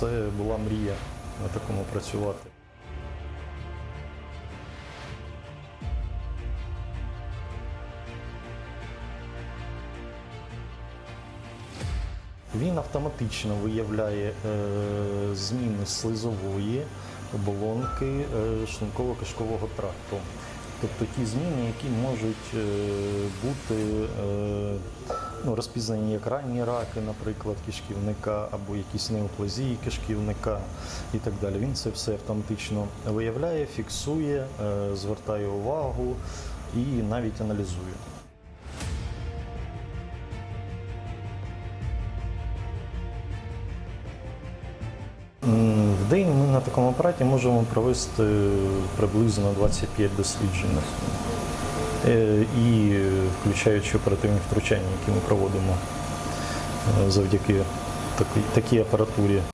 це була мрія на такому працювати. Він автоматично виявляє е, зміни слизової оболонки е, шлунково-кишкового тракту. Тобто ті зміни, які можуть е, бути ну, розпізнані як ранні раки, наприклад, кишківника, або якісь неоплазії кишківника і так далі. Він це все автоматично виявляє, фіксує, е, звертає увагу і навіть аналізує. В день ми на такому апараті можемо провести приблизно 25 досліджень. Е, І е, включаючи оперативні втручання, які ми проводимо е, завдяки такій, такій апаратурі.